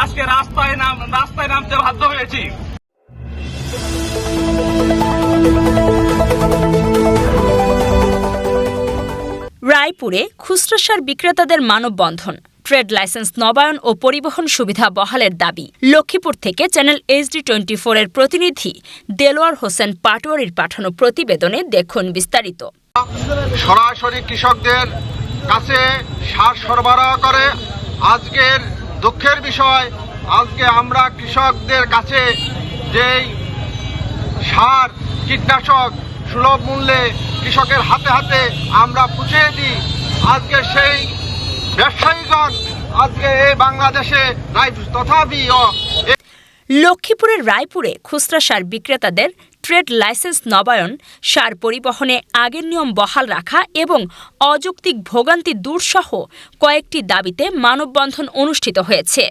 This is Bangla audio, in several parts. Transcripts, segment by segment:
আজকে রাস্তায় নাম রাস্তায় নামতে বাধ্য হয়েছি। রায়পুরে খুচরা সার বিক্রেতাদের মানববন্ধন ট্রেড লাইসেন্স নবায়ন ও পরিবহন সুবিধা বহালের দাবি। লক্ষ্মীপুর থেকে চ্যানেল এইচডি টোয়েন্টি এর প্রতিনিধি দেলোয়ার হোসেন পাটোয়ারির পাঠানো প্রতিবেদনে দেখুন বিস্তারিত। সরাসরি কৃষকদের কাছে সার সরবরাহ করে। আজকের দুঃখের বিষয়, আজকে আমরা কৃষকদের কাছে যেই সার, কীটনাশক সুলভ মূল্যে কৃষকের হাতে হাতে আমরা পুষিয়ে দিই, আজকে সেই ব্যবসায়ীগণ আজকে এই বাংলাদেশে নাই তথাপিও লক্ষ্মীপুরের রায়পুরে খুচরা সার বিক্রেতাদের ট্রেড লাইসেন্স নবায়ন, সার পরিবহনে আগের নিয়ম বহাল রাখা এবং অযৌক্তিক ভোগান্তি দূরসহ কয়েকটি দাবিতে মানববন্ধন অনুষ্ঠিত হয়েছে।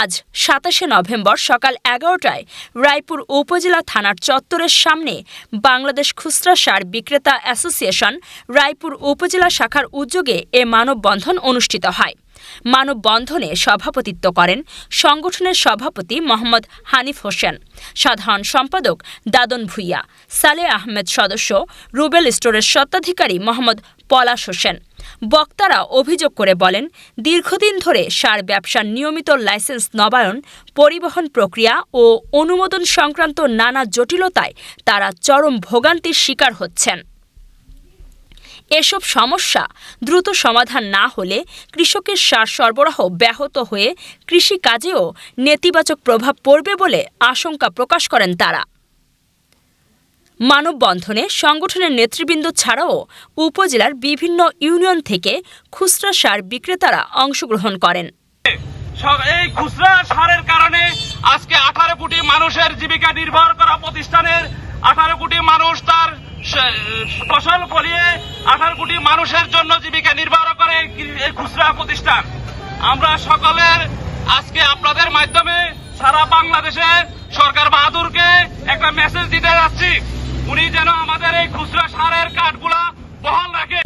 আজ সাতাশে নভেম্বর সকাল এগারোটায় রায়পুর উপজেলা থানার চত্বরের সামনে বাংলাদেশ খুচরা সার বিক্রেতা অ্যাসোসিয়েশন রায়পুর উপজেলা শাখার উদ্যোগে এ মানববন্ধন অনুষ্ঠিত হয়। মানববন্ধনে সভাপতিত্ব করেন সংগঠনের সভাপতি মোহাম্মদ হানিফ হোসেন, সাধারণ সম্পাদক দাদন ভুইয়া, সালে আহমেদ সদস্য, রুবেল স্টোরের স্বত্বাধিকারী মোহাম্মদ পলাশ হোসেন। বক্তারা অভিযোগ করে বলেন, দীর্ঘদিন ধরে সার ব্যবসার নিয়মিত লাইসেন্স নবায়ন, পরিবহন প্রক্রিয়া ও অনুমোদন সংক্রান্ত নানা জটিলতায় তারা চরম ভোগান্তির শিকার হচ্ছেন। এসব সমস্যা দ্রুত সমাধান না হলে কৃষকের সার সরবরাহ ব্যাহত হয়ে কৃষিকাজেও নেতিবাচক প্রভাব পড়বে বলে আশঙ্কা প্রকাশ করেন তারা। মানববন্ধনে সংগঠনের নেতৃবৃন্দ ছাড়াও উপজেলার বিভিন্ন ইউনিয়ন থেকে খুচরা সার বিক্রেতারা অংশগ্রহণ করেন। এই খুচরা সারের কারণে আজকে আঠারো কোটি মানুষের জীবিকা নির্ভর করা প্রতিষ্ঠানের আঠারো কোটি মানুষ তার ফসল ফলিয়ে আঠারো কোটি মানুষের জন্য জীবিকা নির্বাহ করে এই খুচরা প্রতিষ্ঠান। আমরা সকলের আজকে আপনাদের মাধ্যমে সারা বাংলাদেশে সরকার বাহাদুরকে একটা মেসেজ দিতে যাচ্ছি। উনি যেন আমাদের এই খুচরা সারের কাঠগুলা বহাল রাখে।